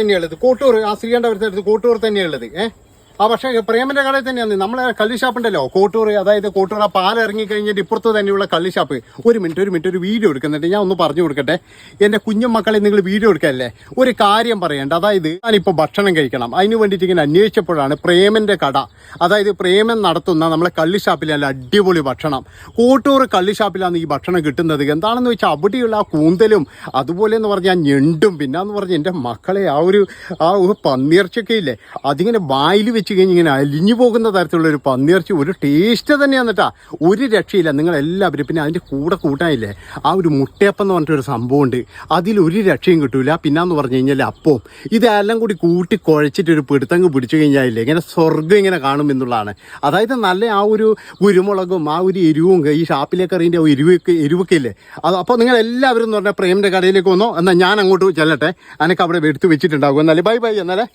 തന്നെയുള്ളത് കോട്ടൂർ ആ ശ്രീകണ്ഠപുരത്ത് അടുത്ത് കോട്ടൂർ തന്നെയുള്ളത് ഏഹ് ആ പക്ഷേ പ്രേമന്റെ കടയിൽ തന്നെയാണ്. നമ്മളെ കള്ളി ഷാപ്പ് കോട്ടൂർ അതായത് കോട്ടൂർ ആ ഇറങ്ങി കഴിഞ്ഞിട്ട് ഇപ്പുറത്ത് തന്നെയുള്ള കള്ളി ഷാപ്പ്. ഒരു മിനിറ്റ് ഒരു മിനിറ്റ് ഒരു വീഡിയോ എടുക്കുന്നുണ്ട് ഞാൻ ഒന്ന് പറഞ്ഞു കൊടുക്കട്ടെ. എന്റെ കുഞ്ഞു മക്കളെ നിങ്ങൾ വീഡിയോ എടുക്കല്ലേ? ഒരു കാര്യം പറയണ്ട. അതായത് ഞാനിപ്പോൾ ഭക്ഷണം കഴിക്കണം. അതിന് വേണ്ടിയിട്ട് ഇങ്ങനെ അന്വേഷിച്ചപ്പോഴാണ് പ്രേമന്റെ കട. അതായത് പ്രേമൻ നടത്തുന്ന നമ്മളെ കള്ളി അടിപൊളി ഭക്ഷണം. കോട്ടൂർ കള്ളി ഷാപ്പിലാണ് ഈ ഭക്ഷണം കിട്ടുന്നത്. എന്താണെന്ന് വെച്ചാൽ അവിടെയുള്ള ആ കൂന്തലും അതുപോലെ എന്ന് പറഞ്ഞാൽ ഞെണ്ടും പിന്നാന്ന് പറഞ്ഞ് എന്റെ മക്കളെ ആ ഒരു ആ ഒരു പന്നിയിറച്ചിയൊക്കെ ഇല്ലേ? അതിങ്ങനെ വായിൽ വെച്ച് കഴിഞ്ഞ് ഇങ്ങനെ അലിഞ്ഞു പോകുന്ന തരത്തിലുള്ള ഒരു പന്നിയിറച്ചി ഒരു ടേസ്റ്റ് തന്നെയാണ് കേട്ടാ ഒരു രക്ഷയില്ല. നിങ്ങൾ എല്ലാവരും പിന്നെ അതിന്റെ കൂടെ കൂട്ടാനില്ലേ? ആ ഒരു മുട്ടയപ്പം എന്ന് പറഞ്ഞിട്ടൊരു സംഭവമുണ്ട്. അതിലൊരു രക്ഷയും കിട്ടൂല. പിന്നാന്ന് പറഞ്ഞു കഴിഞ്ഞാൽ അപ്പവും. ഇതെല്ലാം കൂടി കൂട്ടി കുഴച്ചിട്ട് ഒരു പിടുത്തങ്ങ് പിടിച്ചു കഴിഞ്ഞാലില്ലേ? ഇങ്ങനെ സ്വർഗം ഇങ്ങനെ കാണും എന്നുള്ളതാണ്. അതായത് നല്ല ആ ഒരു കുരുമുളകും ആ ഒരു എരിവും ഈ ഷാപ്പിലേക്ക് അറിയുന്ന എരിവൊക്കെ എരിവൊക്കെ ഇല്ലേ? അത് അപ്പോൾ നിങ്ങൾ എല്ലാവരും എന്ന് പറഞ്ഞാൽ പ്രേമിന്റെ കടയിലേക്ക് വന്നോ. എന്നാൽ ഞാൻ അങ്ങോട്ട് ചെല്ലട്ടെ. അനക്ക് അവിടെ എടുത്ത് വെച്ചിട്ടുണ്ടാകും. എന്നാലേ ബൈ ബൈ. എന്നാലേ